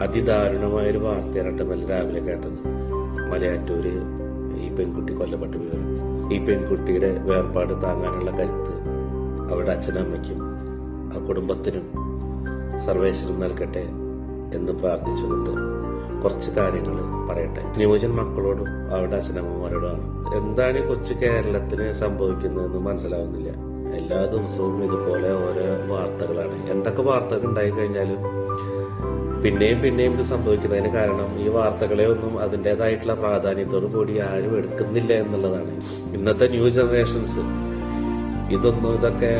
അതിദാരുണമായൊരു വാർത്തയാണ് നല്ല രാവിലെ കേട്ടത്. മലയാറ്റൂര് ഈ പെൺകുട്ടി കൊല്ലപ്പെട്ട വിവരം. ഈ പെൺകുട്ടിയുടെ വേർപാട് താങ്ങാനുള്ള കരുത്ത് അവരുടെ അച്ഛനമ്മയ്ക്കും ആ കുടുംബത്തിനും സർവേശ്വരം നൽകട്ടെ എന്ന് പ്രാർത്ഥിച്ചുകൊണ്ട് കുറച്ച് കാര്യങ്ങൾ പറയട്ടെ. ന്യൂജൻ മക്കളോടും അവരുടെ അച്ഛനമ്മമാരോടുമാണ്. എന്താണ് കൊച്ചു കേരളത്തിന് സംഭവിക്കുന്നതെന്ന് മനസ്സിലാവുന്നില്ല. എല്ലാ ദിവസവും ഇതുപോലെ ഓരോ വാർത്തകളാണ്. എന്തൊക്കെ വാർത്തകൾ ഉണ്ടായി കഴിഞ്ഞാലും പിന്നെയും പിന്നെയും ഇത് സംഭവിക്കുന്നതിന് കാരണം ഈ വാർത്തകളെ ഒന്നും അതിന്റെതായിട്ടുള്ള പ്രാധാന്യത്തോടു കൂടി ആരും എടുക്കുന്നില്ല എന്നുള്ളതാണ്. ഇന്നത്തെ ന്യൂ ജനറേഷൻസ് ഇതൊന്നും ഇതൊക്കെ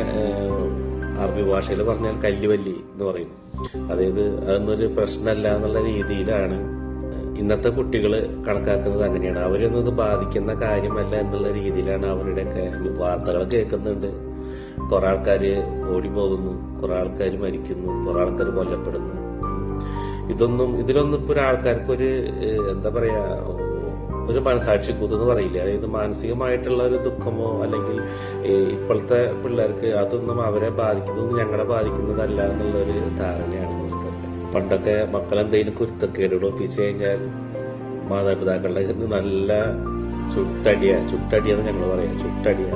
അറബി ഭാഷയിൽ പറഞ്ഞാൽ കല്ലുവല്ലി എന്ന് പറയും. അതായത് അതൊന്നൊരു പ്രശ്നമല്ല എന്നുള്ള രീതിയിലാണ് ഇന്നത്തെ കുട്ടികൾ കണക്കാക്കുന്നത് അങ്ങനെയാണ്. അവരൊന്നും ഇത് ബാധിക്കുന്ന കാര്യമല്ല എന്നുള്ള രീതിയിലാണ് അവരുടെയൊക്കെ വാർത്തകൾ കേൾക്കുന്നുണ്ട്. കുറെ ആൾക്കാർ ഓടി പോകുന്നു കുറെ ആൾക്കാർ മരിക്കുന്നു കുറെ ആൾക്കാർ കൊല്ലപ്പെടുന്നു. ഇതൊന്നും ഇതിലൊന്നും ഇപ്പൊ ഒരാൾക്കാർക്ക് ഒരു എന്താ പറയാ ഒരു മനസാക്ഷി കുതെന്ന് പറയില്ല. അതായത് മാനസികമായിട്ടുള്ള ഒരു ദുഃഖമോ അല്ലെങ്കിൽ ഇപ്പോഴത്തെ പിള്ളേർക്ക് അതൊന്നും അവരെ ബാധിക്കുന്നതും ഞങ്ങളെ ബാധിക്കുന്നതല്ല എന്നുള്ള ഒരു ധാരണയാണ് നമുക്കൊക്കെ പണ്ടൊക്കെ മക്കൾ എന്തെങ്കിലും കുരുത്തക്കേടുകൾ ഒപ്പിച്ചു കഴിഞ്ഞാൽ മാതാപിതാക്കളുടെ കയ്യിൽ നല്ല ചുട്ടടിയ ചുട്ടടിയെന്ന് ഞങ്ങൾ പറയാം ചുട്ടടിയ.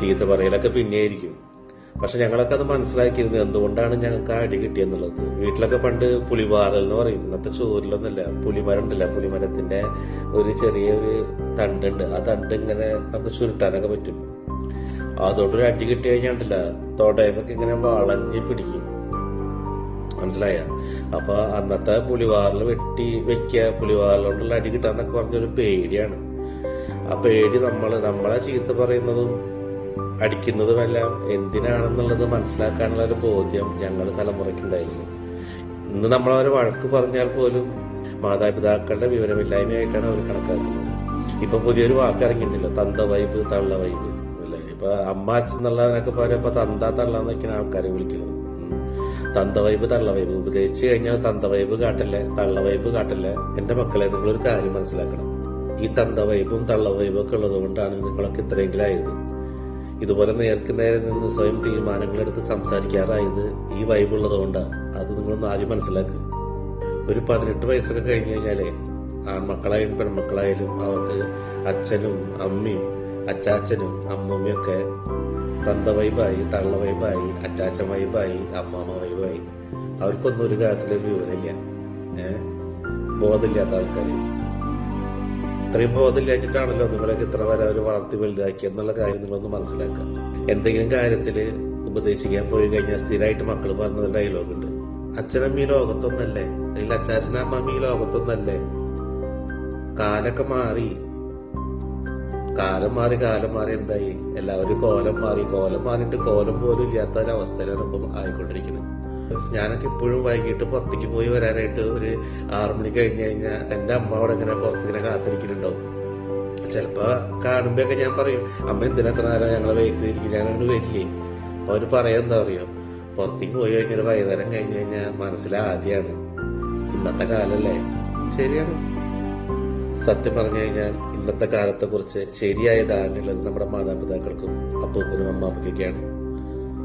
ചീത്ത പറയലൊക്കെ പിന്നെയായിരിക്കും. പക്ഷെ ഞങ്ങളൊക്കെ അത് മനസ്സിലാക്കിയിരുന്നു എന്തുകൊണ്ടാണ് ഞങ്ങൾക്ക് ആ അടി കിട്ടിയെന്നുള്ളത്. വീട്ടിലൊക്കെ പണ്ട് പുളിവാറൽ എന്ന് പറയും. ഇന്നത്തെ ചോറിലൊന്നുമല്ല പുളിമരം ഉണ്ടല്ല പുളിമരത്തിന്റെ ഒരു ചെറിയൊരു തണ്ടുണ്ട്. ആ തണ്ട് ഇങ്ങനെ നമുക്ക് ചുരുട്ടാനൊക്കെ പറ്റും. അതുകൊണ്ട് അടി കിട്ടി കഴിഞ്ഞാണ്ടല്ല തോടയമൊക്കെ ഇങ്ങനെ വളഞ്ഞ് പിടിക്കും. മനസ്സിലായ? അപ്പൊ അന്നത്തെ പുലിവാറിൽ വെട്ടി വെക്കുക പുലിവാറിലോട്ടുള്ള അടി കിട്ടാന്നൊക്കെ പറഞ്ഞൊരു പേടിയാണ്. ആ പേടി നമ്മൾ നമ്മളെ ചീത്ത പറയുന്നതും അടിക്കുന്നതുമെല്ലാം എന്തിനാണെന്നുള്ളത് മനസ്സിലാക്കാനുള്ള ഒരു ബോധ്യം ഞങ്ങളുടെ തലമുറയ്ക്കുണ്ടായിരുന്നു. ഇന്ന് നമ്മളവരെ വഴക്ക് പറഞ്ഞാൽ പോലും മാതാപിതാക്കളുടെ വിവരമില്ലായ്മയായിട്ടാണ് അവർ കണക്കാക്കുന്നത്. ഇപ്പൊ പുതിയൊരു വാക്ക് ഇറങ്ങിയിട്ടില്ല തന്ത വൈബ് തള്ള വൈബ്. അല്ലേ? ഇപ്പൊ അമ്മ അച്ഛൻ എന്നുള്ളതിനൊക്കെ ഇപ്പൊ തന്ത തള്ള എന്നൊക്കെയാണ് ആൾക്കാരെ വിളിക്കുന്നത്. തന്ത വൈബ് തള്ള വൈബ്. ഉപദേശിച്ചു കഴിഞ്ഞാൽ തന്ത വൈബ് കാട്ടല്ലേ തള്ള വൈബ് കാട്ടല്ലേ? എന്റെ മക്കളെ നിങ്ങളൊരു കാര്യം മനസ്സിലാക്കണം. ഈ തന്ത വൈബും തള്ള വൈബും ഒക്കെ ഉള്ളത് കൊണ്ടാണ് നിങ്ങളൊക്കെ ഇത്രയെങ്കിലും ആയത്. ഇതുപോലെ നേർക്ക് നേരെ നിന്ന് സ്വയം തീരുമാനങ്ങളെടുത്ത് സംസാരിക്കാറായത് ഈ വൈബുള്ളതുകൊണ്ടാണ് അത് നിങ്ങളൊന്ന് ആദ്യം മനസ്സിലാക്കുക ഒരു പതിനെട്ട് വയസ്സൊക്കെ കഴിഞ്ഞു കഴിഞ്ഞാലേ ആൺമക്കളായാലും പെൺമക്കളായാലും അവർക്ക് അച്ഛനും അമ്മയും അച്ചാച്ചനും അമ്മമ്മയൊക്കെ തന്ത വൈബായി തള്ള വൈബായി അച്ചാച്ചൻ വൈബായി അമ്മാമ്മ വൈബായി അവർക്കൊന്നും ഒരു കാര്യത്തിലും വിവരമില്ല. ഏഹ് ബോധമില്ലാത്ത ആൾക്കാർ ഇത്രയും ബോധം കഴിഞ്ഞിട്ടാണല്ലോ നിങ്ങളൊക്കെ ഇത്ര വരെ അവർ വളർത്തി വലുതാക്കി എന്നുള്ള കാര്യം നിങ്ങളൊന്ന് മനസ്സിലാക്കുക. എന്തെങ്കിലും കാര്യത്തിൽ ഉപദേശിക്കാൻ പോയി കഴിഞ്ഞാൽ സ്ഥിരമായിട്ട് മക്കൾ പറഞ്ഞ ഡയലോഗ് ഉണ്ട്. അച്ഛനമ്മ ഈ ലോകത്തൊന്നല്ലേ? അല്ലെങ്കിൽ അച്ചാച്ചനമ്മ ഈ ലോകത്തൊന്നല്ലേ? കാലൊക്കെ മാറി. കാലം മാറി കാലം മാറി എന്തായി? എല്ലാവരും കോലം മാറി. കോലം മാറിയിട്ട് കോലം പോലും ഇല്ലാത്ത ഒരു അവസ്ഥയിലാണ് ഇപ്പം ആയിക്കൊണ്ടിരിക്കുന്നത്. ഞാനൊക്കെ ഇപ്പോഴും വൈകിട്ട് പുറത്തേക്ക് പോയി വരാനായിട്ട് ഒരു ആറു മണി കഴിഞ്ഞ് കഴിഞ്ഞാൽ എന്റെ അമ്മ അവിടെ ഇങ്ങനെ പുറത്തിങ്ങനെ കാത്തിരിക്കുന്നുണ്ടാവും. ചിലപ്പോ കാണുമ്പോഴൊക്കെ ഞാൻ പറയും അമ്മ എന്തിനാ എത്ര നേരം ഞങ്ങളെ വെയിറ്റിരിക്കും ഞാൻ അങ്ങോട്ട് വരില്ലേ? അവർ പറയാൻ എന്താ പറയുക പുറത്തേക്ക് പോയി കഴിഞ്ഞാൽ വൈകുന്നേരം കഴിഞ്ഞ് കഴിഞ്ഞാൽ മനസ്സിലാദ്യമാണ് ഇന്നത്തെ കാലല്ലേ? ശരിയാണ്. സത്യം പറഞ്ഞു കഴിഞ്ഞാൽ ഇന്നത്തെ കാലത്തെ കുറിച്ച് ശരിയായ ധാരണയുള്ളത് നമ്മുടെ മാതാപിതാക്കൾക്കും അപ്പൂപ്പനും അമ്മാപ്പയ്ക്കൊക്കെയാണ്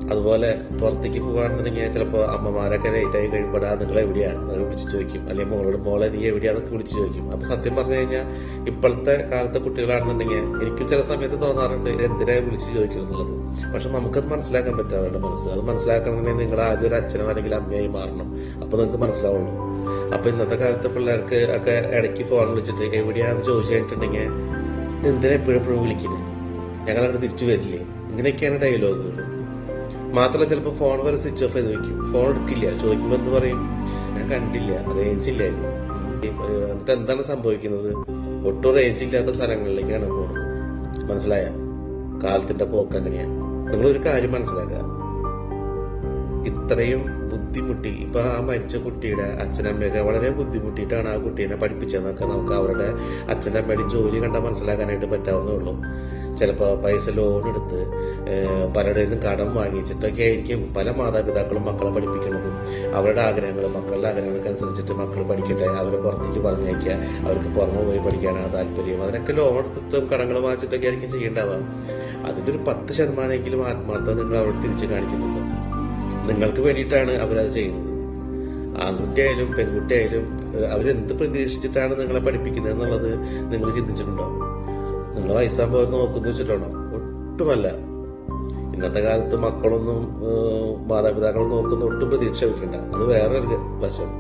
അതുപോലെ പുറത്തേക്ക് പോകാണെന്നുണ്ടെങ്കിൽ ചിലപ്പോൾ അമ്മമാരൊക്കെ ലേറ്റായി കഴിയുമ്പോൾ നിങ്ങൾ എവിടെയാണ് അതൊക്കെ വിളിച്ച് ചോദിക്കും. അല്ലെങ്കിൽ മോളോട് മോളെ നീ എവിടെയാണെന്നൊക്കെ വിളിച്ച് ചോദിക്കും. അപ്പോൾ സത്യം പറഞ്ഞു കഴിഞ്ഞാൽ ഇപ്പോഴത്തെ കാലത്തെ കുട്ടികളാണെന്നുണ്ടെങ്കിൽ എനിക്കും ചില സമയത്ത് തോന്നാറുണ്ട് എന്തിനാ വിളിച്ച് ചോദിക്കണം എന്നുള്ളത് പക്ഷെ നമുക്കത് മനസ്സിലാക്കാൻ പറ്റും അവരുടെ മനസ്സ് അത് മനസ്സിലാക്കണമെങ്കിൽ നിങ്ങൾ ആദ്യം ഒരു അച്ഛനോ അല്ലെങ്കിൽ അമ്മയായി മാറണം. അപ്പോൾ നിങ്ങൾക്ക് മനസ്സിലാവുള്ളൂ. അപ്പോൾ ഇന്നത്തെ കാലത്തെ പിള്ളേർക്ക് ഒക്കെ ഇടയ്ക്ക് ഫോൺ വിളിച്ചിട്ട് എവിടെയാണെന്ന് ചോദിച്ചു കഴിഞ്ഞിട്ടുണ്ടെങ്കിൽ എന്തിനാ എപ്പോഴും എപ്പോഴും വിളിക്കുന്നത് ഞങ്ങളവിടെ തിരിച്ചു വരില്ലേ? ഇങ്ങനെയൊക്കെയാണ് ഡയലോഗുകൾ മാത്രമല്ല ചിലപ്പോൾ ഫോൺ വരെ സ്വിച്ച് ഓഫ് ചെയ്ത് വെക്കും. ഫോൺ എടുക്കില്ല. ചോദിക്കുമ്പോൾ എന്ത് പറയും? ഞാൻ കണ്ടില്ല. റേഞ്ച് ഇല്ലായിരുന്നു എന്നിട്ട് എന്താണ് സംഭവിക്കുന്നത്? ഒട്ടും റേഞ്ച് ഇല്ലാത്ത സ്ഥലങ്ങളിലേക്കാണ് പോകുന്നത്. മനസ്സിലായ? കാലത്തിന്റെ പോക്ക് അങ്ങനെയാണ് നിങ്ങളൊരു കാര്യം മനസ്സിലാക്കുക. ഇത്രയും ബുദ്ധിമുട്ടി. ഇപ്പൊ ആ മരിച്ച കുട്ടിയുടെ അച്ഛനമ്മയൊക്കെ വളരെ ബുദ്ധിമുട്ടിയിട്ടാണ് ആ കുട്ടീനെ പഠിപ്പിച്ചതെന്നൊക്കെ നമുക്ക് അവരുടെ അച്ഛനമ്മയുടെ ജോലി കണ്ടാൽ മനസ്സിലാക്കാനായിട്ട് പറ്റാവുന്നേ ഉള്ളൂ. ചിലപ്പോൾ പൈസ ലോൺ എടുത്ത് പലരുടെ നിന്നും കടം വാങ്ങിച്ചിട്ടൊക്കെ ആയിരിക്കും പല മാതാപിതാക്കളും മക്കളെ പഠിപ്പിക്കുന്നതും. അവരുടെ ആഗ്രഹങ്ങൾ മക്കളുടെ ആഗ്രഹങ്ങൾക്ക് അനുസരിച്ചിട്ട് മക്കൾ പഠിക്കട്ടെ അവരെ പുറത്തേക്ക് പറഞ്ഞയക്കുക അവർക്ക് പുറമെ പോയി പഠിക്കാനാണ് താല്പര്യം. അതിനൊക്കെ ലോൺ എടുത്തിട്ടും കടങ്ങൾ വാങ്ങിച്ചിട്ടൊക്കെ ആയിരിക്കും ചെയ്യേണ്ടാവുക അതിന്റെ ഒരു പത്ത് ശതമാനമെങ്കിലും ആത്മാർത്ഥത നിങ്ങൾ അവിടെ തിരിച്ചു കാണിക്കുന്നുണ്ടോ. നിങ്ങൾക്ക് വേണ്ടിയിട്ടാണ് അവരത് ചെയ്യുന്നത്. ആൺകുട്ടിയായാലും പെൺകുട്ടിയായാലും അവരെന്ത് പ്രതീക്ഷിച്ചിട്ടാണ് നിങ്ങളെ പഠിപ്പിക്കുന്നത് എന്നുള്ളത് നിങ്ങൾ ചിന്തിച്ചിട്ടുണ്ടോ? നിങ്ങൾ പൈസ അവർ നോക്കുന്നു വെച്ചിട്ടാണോ ഒട്ടുമല്ല. ഇന്നത്തെ കാലത്ത് മക്കളൊന്നും മാതാപിതാക്കളും നോക്കുന്ന ഒട്ടും പ്രതീക്ഷ വെക്കണ്ട അത് വേറൊരു വശം.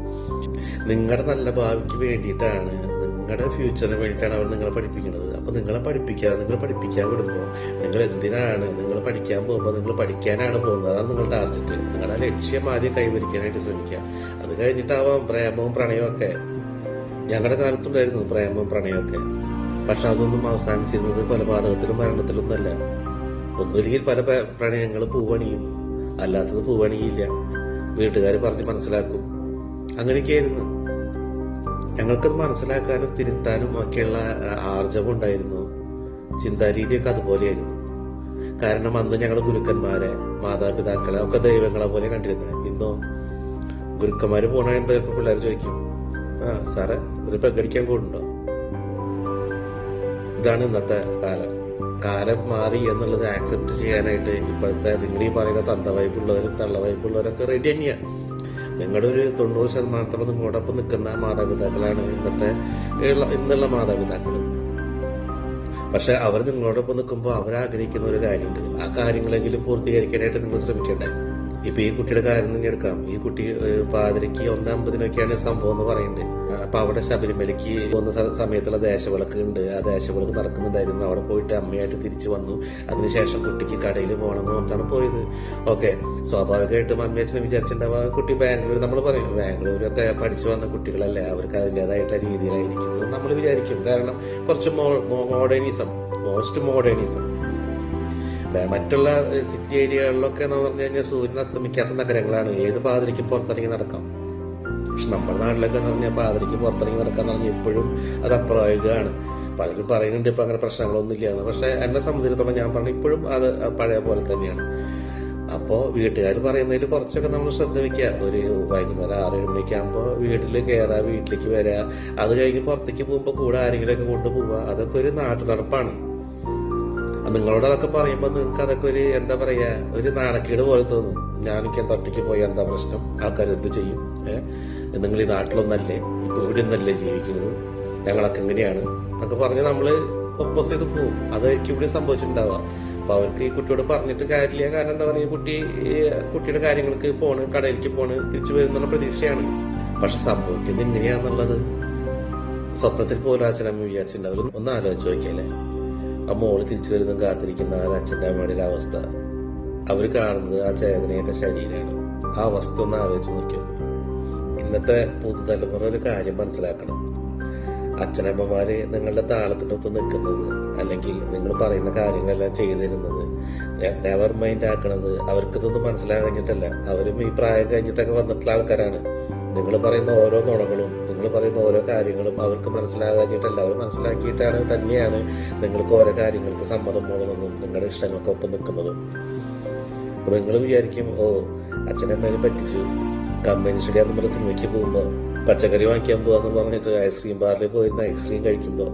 നിങ്ങളുടെ നല്ല ഭാവിക്ക് വേണ്ടിയിട്ടാണ് നിങ്ങളുടെ ഫ്യൂച്ചറിന് വേണ്ടിയിട്ടാണ് അവർ നിങ്ങളെ പഠിപ്പിക്കുന്നത് അപ്പോൾ നിങ്ങളെ പഠിപ്പിക്കുക നിങ്ങൾ പഠിപ്പിക്കാൻ വിടുമ്പോൾ നിങ്ങൾ എന്തിനാണ് നിങ്ങൾ പഠിക്കാൻ പോകുമ്പോൾ നിങ്ങൾ പഠിക്കാനാണ് പോകുന്നത്? അതാണ് നിങ്ങളുടെ ടാർജറ്റ് നിങ്ങളുടെ ലക്ഷ്യം ആദ്യം കൈവരിക്കാനായിട്ട് ശ്രമിക്കുക അത് കഴിഞ്ഞിട്ടാവാം പ്രേമവും പ്രണയവും ഒക്കെ. ഞങ്ങളുടെ കാലത്തുണ്ടായിരുന്നു പ്രേമവും പ്രണയമൊക്കെ പക്ഷെ അതൊന്നും അവസാനിച്ചിരുന്നത് കൊലപാതകത്തിലും മരണത്തിലൊന്നല്ല ഒന്നുമില്ലെങ്കിൽ പല പ്രണയങ്ങൾ പൂവണിയും. അല്ലാത്തത് പൂവണിയില്ല. വീട്ടുകാർ പറഞ്ഞ് മനസ്സിലാക്കും. അങ്ങനെയൊക്കെയായിരുന്നു. ഞങ്ങൾക്കത് മനസ്സിലാക്കാനും തിരുത്താനും ഒക്കെയുള്ള ആർജവം ഉണ്ടായിരുന്നു ചിന്താരീതിയൊക്കെ അതുപോലെയായിരുന്നു. കാരണം അന്ന് ഞങ്ങൾ ഗുരുക്കന്മാരെ മാതാപിതാക്കളെ ഒക്കെ ദൈവങ്ങളെ പോലെ കണ്ടിരുന്നത് ഇന്നോ? ഗുരുക്കന്മാര് പോണ കഴിയുമ്പോ പിള്ളേർ ചോദിക്കും ആ സാറേ ഒരു പ്രകടിക്കാൻ കൂടുണ്ടോ ഇതാണ് ഇന്നത്തെ കാലം. കാലം മാറി എന്നുള്ളത് ആക്സെപ്റ്റ് ചെയ്യാനായിട്ട് ഇപ്പോഴത്തെ നിങ്ങൾ ഈ പറയുന്ന തന്ത വൈബുള്ളവരും തള്ള വൈബുള്ളവരൊക്കെ റെഡി തന്നെയാണ് നിങ്ങളുടെ ഒരു തൊണ്ണൂറ് ശതമാനത്തോളം നിങ്ങളോടൊപ്പം നിൽക്കുന്ന മാതാപിതാക്കളാണ് ഇന്നത്തെ ഇന്നുള്ള മാതാപിതാക്കൾ പക്ഷെ അവർ നിങ്ങളോടൊപ്പം നിൽക്കുമ്പോൾ അവർ ആഗ്രഹിക്കുന്ന ഒരു കാര്യമുണ്ട്. ആ കാര്യങ്ങളെങ്കിലും പൂർത്തീകരിക്കാനായിട്ട് നിങ്ങൾ ശ്രമിക്കണ്ടേ? ഇപ്പൊ ഈ കുട്ടിയുടെ കാര്യം തന്നെ എടുക്കാം. ഈ കുട്ടി പാതിരയ്ക്ക് ഒന്നമ്പതിനൊക്കെയാണ് സംഭവം എന്ന് പറയുന്നത്. അപ്പൊ അവിടെ ശബരിമലയ്ക്ക് പോകുന്ന സമയത്തുള്ള ദേശവിളക്ക് ഉണ്ട്. ആ ദേശവിളക്ക് നടക്കുന്നുണ്ടായിരുന്നു. അവിടെ പോയിട്ട് അമ്മയായിട്ട് തിരിച്ചു വന്നു. അതിനുശേഷം കുട്ടിക്ക് കടയിൽ പോകണം പോകണമെന്ന് പറഞ്ഞിട്ടാണ് പോയത്. ഓക്കെ. സ്വാഭാവികമായിട്ടും അമ്മയച്ഛനെ വിചാരിച്ചിട്ടുണ്ടാവുക കുട്ടി ബാംഗ്ലൂർ നമ്മൾ പറയും. ബാംഗ്ലൂരൊക്കെ പഠിച്ചു വന്ന കുട്ടികളല്ലേ അവർക്ക് അതിന്റെതായിട്ടുള്ള രീതിയിലായിരിക്കും നമ്മൾ വിചാരിക്കും. കാരണം കുറച്ച് മോഡേണിസം മോസ്റ്റ് മോഡേണിസം മറ്റുള്ള സിറ്റി ഏരിയകളിലൊക്കെ എന്ന് പറഞ്ഞു കഴിഞ്ഞാൽ സൂര്യൻ അസ്തമിക്കാത്ത നഗരങ്ങളാണ്. ഏത് പാതിരിക്കും പുറത്തിറങ്ങി നടക്കാം? പക്ഷെ നമ്മുടെ നാട്ടിലൊക്കെ എന്ന് പറഞ്ഞാൽ പാതിരിക്ക് പുറത്തിറങ്ങി നടക്കാന്ന് പറഞ്ഞാൽ ഇപ്പോഴും അത് അപ്രായോഗികമാണ് പലരും പറയുന്നുണ്ട് ഇപ്പൊ അങ്ങനെ പ്രശ്നങ്ങളൊന്നും ഇല്ല എന്ന് പക്ഷെ എന്നെ സംബന്ധിച്ചിടത്തോളം ഞാൻ പറഞ്ഞു ഇപ്പോഴും അത് പഴയ പോലെ തന്നെയാണ്. അപ്പോൾ വീട്ടുകാർ പറയുന്നതിൽ കുറച്ചൊക്കെ നമ്മൾ ശ്രദ്ധ വയ്ക്കുക ഒരു വൈകുന്നേരം ആറ് ഏഴ് മണിയൊക്കെ ആകുമ്പോൾ വീട്ടിൽ കയറുക വീട്ടിലേക്ക് വരിക. അത് കഴിഞ്ഞ് പുറത്തേക്ക് പോകുമ്പോൾ കൂടെ ആരെങ്കിലുമൊക്കെ കൊണ്ടുപോവുക അതൊക്കെ ഒരു നാട്ടു നടപ്പാണ് നിങ്ങളോട് അതൊക്കെ പറയുമ്പോൾ നിങ്ങൾക്ക് അതൊക്കെ ഒരു എന്താ പറയാ ഒരു നാണക്കേട് പോലെ തോന്നും. ഞാനൊക്കെ എന്താ ഒറ്റയ്ക്ക് പോയി എന്താ പ്രശ്നം? ആൾക്കാർ എന്ത് ചെയ്യും നിങ്ങൾ ഈ നാട്ടിലൊന്നല്ലേ? ഇപ്പൊ ഇവിടെ ഒന്നല്ലേ ജീവിക്കുന്നത്? ഞങ്ങളൊക്കെ എങ്ങനെയാണ്? എന്നൊക്കെ പറഞ്ഞ് നമ്മൾ ഒപ്പോസ് ചെയ്ത് പോകും അതായിരിക്കും ഇവിടെ സംഭവിച്ചിട്ടുണ്ടാവുക. അപ്പൊ അവർക്ക് ഈ കുട്ടിയോട് പറഞ്ഞിട്ട് കാര്യമില്ല. കാരണം എന്താ പറയുക കുട്ടി കുട്ടിയുടെ കാര്യങ്ങൾക്ക് പോണ് കടയിലേക്ക് പോണ് തിരിച്ചു വരുന്നുള്ള പ്രതീക്ഷയാണ്. പക്ഷെ സംഭവിക്കുന്നത് എങ്ങനെയാന്നുള്ളത് സ്വപ്നത്തിൽ പോലും അച്ഛനമ്മ വിചാരിച്ചിട്ടുണ്ടാവും ഒന്ന് ആലോചിച്ച് നോക്കിയല്ലേ ആ മോൾ തിരിച്ചു വരുന്ന കാത്തിരിക്കുന്ന ആ അച്ഛന്റെ അമ്മയുടെ അവസ്ഥ. അവർ കാണുന്നത് ആ ചേതനയുടെ ശരീരമാണ്. ആ അവസ്ഥ ഒന്ന് ആലോചിച്ച് നോക്കിയത് ഇന്നത്തെ പുതുതലമുറ ഒരു കാര്യം മനസ്സിലാക്കണം. അച്ഛനമ്മമാര് നിങ്ങളുടെ താളത്തിനൊത്ത് നിൽക്കുന്നത് അല്ലെങ്കിൽ നിങ്ങൾ പറയുന്ന കാര്യങ്ങളെല്ലാം ചെയ്തിരുന്നത് നെവർ മൈൻഡ് ആക്കണത് അവർക്കിതൊന്നും മനസ്സിലാകഴിഞ്ഞിട്ടല്ല അവരും ഈ പ്രായം കഴിഞ്ഞിട്ടൊക്കെ വന്നിട്ടുള്ള ആൾക്കാരാണ്. നിങ്ങൾ പറയുന്ന ഓരോ നുണകളും നിങ്ങൾ പറയുന്ന ഓരോ കാര്യങ്ങളും അവർക്ക് മനസ്സിലാകാനായിട്ടല്ല അവർ മനസ്സിലാക്കിയിട്ടാണ് തന്നെയാണ് നിങ്ങൾക്ക് ഓരോ കാര്യങ്ങൾക്ക് സമ്മതം പോകുന്നതും നിങ്ങളുടെ ഇഷ്ടങ്ങൾക്കൊപ്പം നിൽക്കുന്നതും. അപ്പൊ നിങ്ങൾ വിചാരിക്കും ഓ അച്ഛനമ്മേനും പറ്റിച്ചു. കമ്പനി ശരിയാ നമ്മൾ സിനിമയ്ക്ക് പോകുമ്പോൾ പച്ചക്കറി വാങ്ങിക്കാൻ പോവാന്ന് പറഞ്ഞിട്ട് ഐസ്ക്രീം ബാറിൽ പോയിരുന്ന ഐസ്ക്രീം കഴിക്കുമ്പോൾ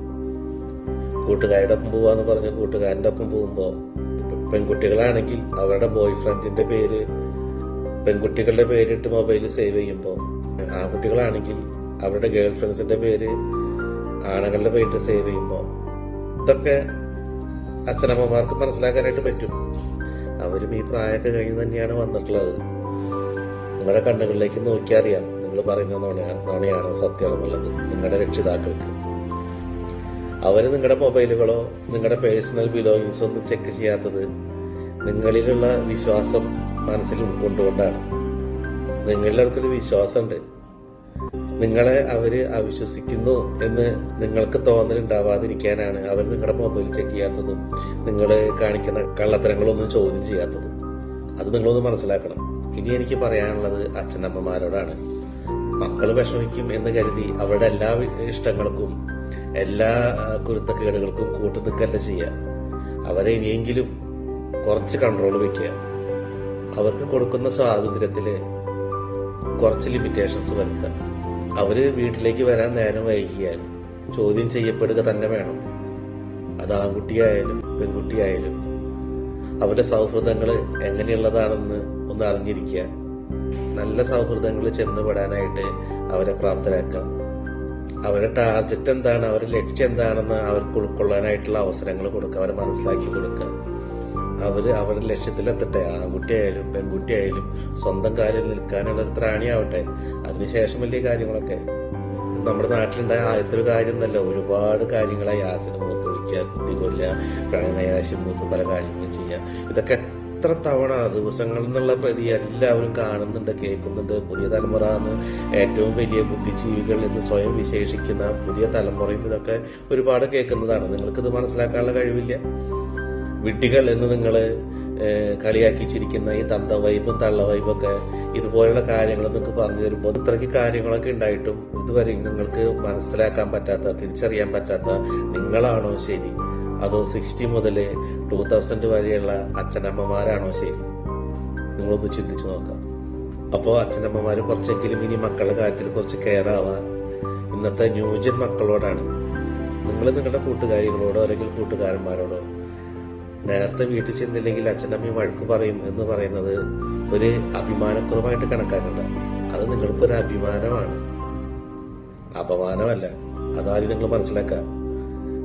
കൂട്ടുകാരുടെ ഒപ്പം പോവാന്ന് പറഞ്ഞ് കൂട്ടുകാരന്റെ ഒപ്പം പോകുമ്പോൾ പെൺകുട്ടികളാണെങ്കിൽ അവരുടെ ബോയ് ഫ്രണ്ടിന്റെ പേര് പെൺകുട്ടികളുടെ പേരിട്ട് മൊബൈൽ സേവ് ചെയ്യുമ്പോൾ ആൺകുട്ടികളാണെങ്കിൽ അവരുടെ ഗേൾ ഫ്രണ്ട്സിന്റെ പേര് ആണുങ്ങളുടെ പേരിട്ട് സേവ് ചെയ്യുമ്പോൾ ഇതൊക്കെ അച്ഛനമ്മമാർക്ക് മനസ്സിലാക്കാനായിട്ട് പറ്റും. അവരും ഈ പ്രായമൊക്കെ കഴിഞ്ഞ് തന്നെയാണ് വന്നിട്ടുള്ളത്. നിങ്ങളുടെ കണ്ണുകളിലേക്ക് നോക്കിയറിയാം. നിങ്ങൾ പറയുന്ന നോണയാണോ സത്യമാണോ സത്യമാണെന്നുള്ളത് നിങ്ങളുടെ രക്ഷിതാക്കൾക്ക്. അവർ നിങ്ങളുടെ മൊബൈലുകളോ നിങ്ങളുടെ പേഴ്സണൽ ബിലോങ്ങിങ്സോ ഒന്നും ചെക്ക് ചെയ്യാത്തത് നിങ്ങളിലുള്ള വിശ്വാസം മനസ്സിൽ ഉൾക്കൊണ്ടുകൊണ്ടാണ്. നിങ്ങളിൽ അവർക്കൊരു വിശ്വാസമുണ്ട്. നിങ്ങളെ അവർ അവിശ്വസിക്കുന്നു എന്ന് നിങ്ങൾക്ക് തോന്നലുണ്ടാവാതിരിക്കാനാണ് അവർ നിങ്ങളുടെ മൊബൈൽ ചെക്ക് ചെയ്യാത്തതും നിങ്ങൾ കാണിക്കുന്ന കള്ളത്തരങ്ങളൊന്നും ചോദ്യം ചെയ്യാത്തതും. അത് നിങ്ങളൊന്ന് മനസ്സിലാക്കണം. ഇനി എനിക്ക് പറയാനുള്ളത് അച്ഛനമ്മമാരോടാണ്. മക്കൾ വിഷമിക്കും എന്ന് കരുതി അവരുടെ എല്ലാ ഇഷ്ടങ്ങൾക്കും എല്ലാ കുരുത്തക്കേടുകൾക്കും കൂട്ടുനിൽക്കല്ല ചെയ്യുക. അവരെ ഇനിയെങ്കിലും കുറച്ച് കൺട്രോൾ വെക്കുക. അവർക്ക് കൊടുക്കുന്ന സ്വാതന്ത്ര്യത്തിൽ കുറച്ച് ലിമിറ്റേഷൻസ് വരുത്തുക. അവർ വീട്ടിലേക്ക് വരാൻ നേരം വൈകിയാൽ ചോദ്യം ചെയ്യപ്പെടുക തന്നെ വേണം. അത് ആൺകുട്ടിയായാലും പെൺകുട്ടിയായാലും. അവരുടെ സൗഹൃദങ്ങൾ എങ്ങനെയുള്ളതാണെന്ന് ഒന്ന് അറിഞ്ഞിരിക്കുക. നല്ല സൗഹൃദങ്ങളിൽ ചെന്നുപെടാനായിട്ട് അവരെ പ്രാപ്തരാക്കാം അവരുടെ ടാർഗറ്റ് എന്താണ്? അവരുടെ ലക്ഷ്യം എന്താണെന്ന് അവർക്ക് ഉൾക്കൊള്ളാനായിട്ടുള്ള അവസരങ്ങൾ കൊടുക്കുക. അവരെ മനസ്സിലാക്കി കൊടുക്കുക. അവർ അവരുടെ ലക്ഷ്യത്തിലെത്തട്ടെ. ആൺകുട്ടിയായാലും പെൺകുട്ടിയായാലും സ്വന്തം കാലിൽ നിൽക്കാനുള്ള ഒരു ത്രാണിയാവട്ടെ. അതിനുശേഷം വലിയ കാര്യങ്ങളൊക്കെ. നമ്മുടെ നാട്ടിലുണ്ടായ ആദ്യത്തെ കാര്യം എന്നല്ല ഒരുപാട് കാര്യങ്ങളായി ആസിന് മുഖത്ത് ഒഴിക്കുക കുത്തി കൊല്ലുക പ്രണയരാശി മൂത്ത് പല കാര്യങ്ങളും ചെയ്യുക. ഇതൊക്കെ എത്ര തവണ ദിവസങ്ങളിൽ നിന്നുള്ള പ്രതി എല്ലാവരും കാണുന്നുണ്ട് കേൾക്കുന്നുണ്ട്. പുതിയ തലമുറ എന്ന് ഏറ്റവും വലിയ ബുദ്ധിജീവികൾ എന്ന് സ്വയം വിശേഷിക്കുന്ന പുതിയ തലമുറയും ഇതൊക്കെ ഒരുപാട് കേൾക്കുന്നതാണ്. നിങ്ങൾക്കിത് മനസ്സിലാക്കാനുള്ള കഴിവില്ല? വിഡ്ഢികൾ എന്ന് നിങ്ങൾ കളിയാക്കി ചിരിക്കുന്ന ഈ തന്ത വൈബും തള്ള വൈബൊക്കെ ഇതുപോലുള്ള കാര്യങ്ങൾ നിങ്ങൾക്ക് പറഞ്ഞു തരുമ്പോൾ ഇത്രയ്ക്ക് കാര്യങ്ങളൊക്കെ ഉണ്ടായിട്ടും ഇതുവരെ നിങ്ങൾക്ക് മനസ്സിലാക്കാൻ പറ്റാത്ത തിരിച്ചറിയാൻ പറ്റാത്ത നിങ്ങളാണോ ശരി? അതോ സിക്സ്റ്റി മുതൽ ടൂ തൗസൻഡ് വരെയുള്ള അച്ഛനമ്മമാരാണോ ശരി? നിങ്ങളൊന്ന് ചിന്തിച്ചു നോക്കാം. അപ്പോൾ അച്ഛനമ്മമാർ കുറച്ചെങ്കിലും ഇനി മക്കളുടെ കാര്യത്തിൽ കുറച്ച് കെയർ ആവാൻ ഇന്നത്തെ ന്യൂജൻ മക്കളോടാണ്. നിങ്ങൾ നിങ്ങളുടെ കൂട്ടുകാരികളോടോ അല്ലെങ്കിൽ കൂട്ടുകാരന്മാരോടോ നേരത്തെ വീട്ടിൽ ചെന്നില്ലെങ്കിൽ അച്ഛനമ്മയും വഴക്ക് പറയും എന്ന് പറയുന്നത് ഒരു അഭിമാനക്കുറവായിട്ട് കണക്കാക്കണ്ട. അത് നിങ്ങൾക്കൊരു അഭിമാനമാണ്. അപമാനമല്ല. അതാദ്യം നിങ്ങൾ മനസ്സിലാക്കുക.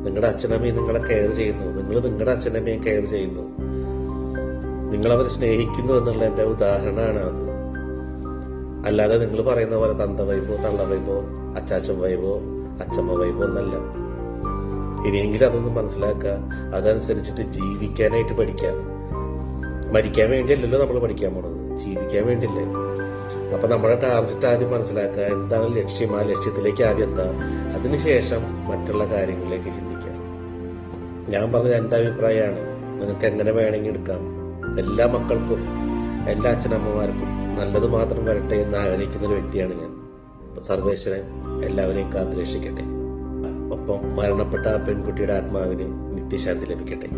നിങ്ങളുടെ അച്ഛനമ്മയും നിങ്ങളെ കെയർ ചെയ്യുന്നു. നിങ്ങൾ നിങ്ങളുടെ അച്ഛനമ്മയും കെയർ ചെയ്യുന്നു. നിങ്ങൾ അവരെ സ്നേഹിക്കുന്നു എന്നുള്ള എന്റെ ഉദാഹരണമാണ് അത്. അല്ലാതെ നിങ്ങൾ പറയുന്ന പോലെ തന്ത വൈബോ തള്ള വൈബോ അച്ചാച്ചൻ വൈബോ അച്ചമ്മ വൈബോ എന്നല്ല ഇനിയെങ്കിലും അതൊന്നും മനസ്സിലാക്കുക. അതനുസരിച്ചിട്ട് ജീവിക്കാനായിട്ട് പഠിക്കാം മരിക്കാൻ വേണ്ടിയല്ലല്ലോ നമ്മൾ പഠിക്കാൻ പോണത്. ജീവിക്കാൻ വേണ്ടിയല്ലേ. അപ്പൊ നമ്മുടെ ടാർഗറ്റ് ആദ്യം മനസ്സിലാക്കുക. എന്താണ് ലക്ഷ്യം? ആ ലക്ഷ്യത്തിലേക്ക് ആദ്യം എത്താം. അതിനുശേഷം മറ്റുള്ള കാര്യങ്ങളിലേക്ക് ചിന്തിക്കാം ഞാൻ പറഞ്ഞത് എന്റെ അഭിപ്രായമാണ്. നിങ്ങൾക്ക് എങ്ങനെ വേണമെങ്കിൽ എടുക്കാം. എല്ലാ മക്കൾക്കും എല്ലാ അച്ഛനമ്മമാർക്കും നല്ലത് മാത്രം വരട്ടെ എന്ന് ആഗ്രഹിക്കുന്ന ഒരു വ്യക്തിയാണ് ഞാൻ. സർവേശ്വരൻ എല്ലാവരെയും കാത്തുരക്ഷിക്കട്ടെ. ഒപ്പം മരണപ്പെട്ട ആ പെൺകുട്ടിയുടെ ആത്മാവിന് നിത്യശാന്തി ലഭിക്കട്ടെ.